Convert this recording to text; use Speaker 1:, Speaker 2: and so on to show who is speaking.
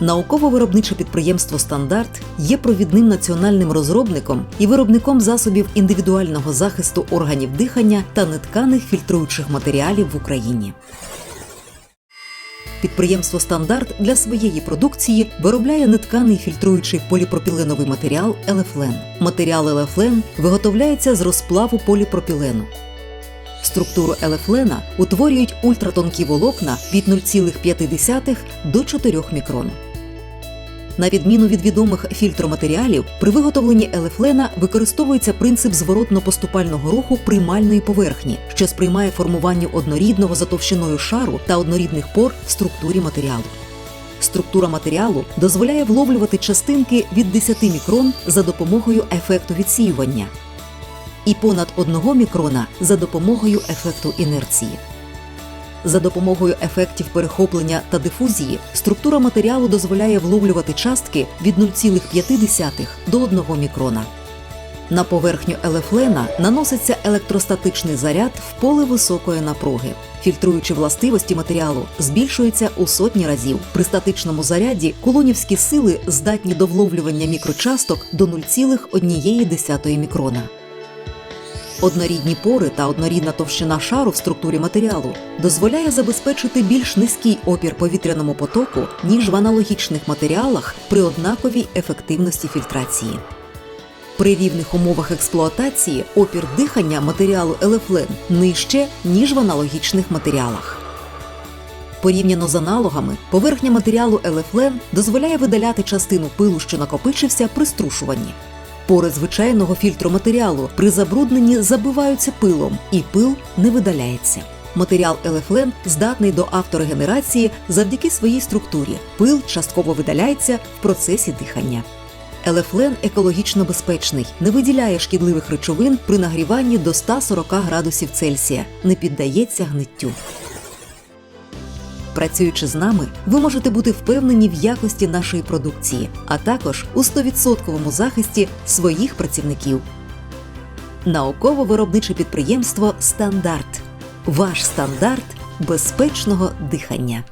Speaker 1: Науково-виробниче підприємство Стандарт є провідним національним розробником і виробником засобів індивідуального захисту органів дихання та нетканих фільтруючих матеріалів в Україні. Підприємство Стандарт для своєї продукції виробляє нетканий фільтруючий поліпропіленовий матеріал Елефлен. Матеріал Елефлен виготовляється з розплаву поліпропілену. Структуру елефлена утворюють ультратонкі волокна від 0,5 до 4 мікрон. На відміну від відомих фільтроматеріалів, при виготовленні елефлена використовується принцип зворотно-поступального руху приймальної поверхні, що сприймає формування однорідного за товщиною шару та однорідних пор в структурі матеріалу. Структура матеріалу дозволяє вловлювати частинки від 10 мікрон за допомогою ефекту відсіювання і понад 1 мікрона за допомогою ефекту інерції. За допомогою ефектів перехоплення та дифузії структура матеріалу дозволяє вловлювати частки від 0,5 до 1 мікрона. На поверхню елефлена наноситься електростатичний заряд в поле високої напруги. Фільтруючі властивості матеріалу збільшуються у сотні разів. При статичному заряді кулонівські сили здатні до вловлювання мікрочасток до 0,1 мікрона. Однорідні пори та однорідна товщина шару в структурі матеріалу дозволяє забезпечити більш низький опір повітряному потоку, ніж в аналогічних матеріалах при однаковій ефективності фільтрації. При рівних умовах експлуатації опір дихання матеріалу елефлен нижче, ніж в аналогічних матеріалах. Порівняно з аналогами, поверхня матеріалу елефлен дозволяє видаляти частину пилу, що накопичився при струшуванні. Пори звичайного фільтроматеріалу при забрудненні забиваються пилом, і пил не видаляється. Матеріал елефлен здатний до авторегенерації завдяки своїй структурі. Пил частково видаляється в процесі дихання. Елефлен екологічно безпечний, не виділяє шкідливих речовин при нагріванні до 140 градусів Цельсія, не піддається гниттю. Працюючи з нами, ви можете бути впевнені в якості нашої продукції, а також у 100% захисті своїх працівників. Науково-виробниче підприємство Стандарт. Ваш стандарт безпечного дихання.